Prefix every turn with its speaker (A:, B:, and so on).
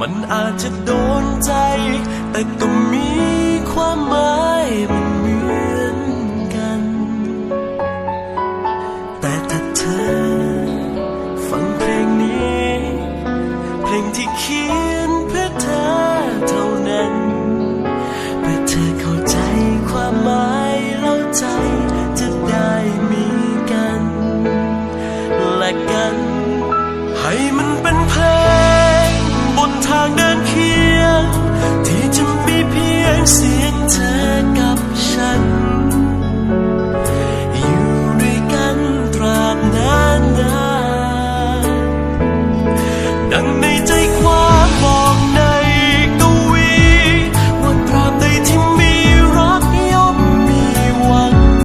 A: มันอาจจะโดนใจ แต่ก็มีความหมายมันเหมือนกัน แต่ถ้าเธอ ฟังเพลงนี้ เพลงที่เขียนเพื่อเธอเท่านั้น เพื่อเธอเข้าใจความหมายแล้วใจจะได้มีกัน และกัน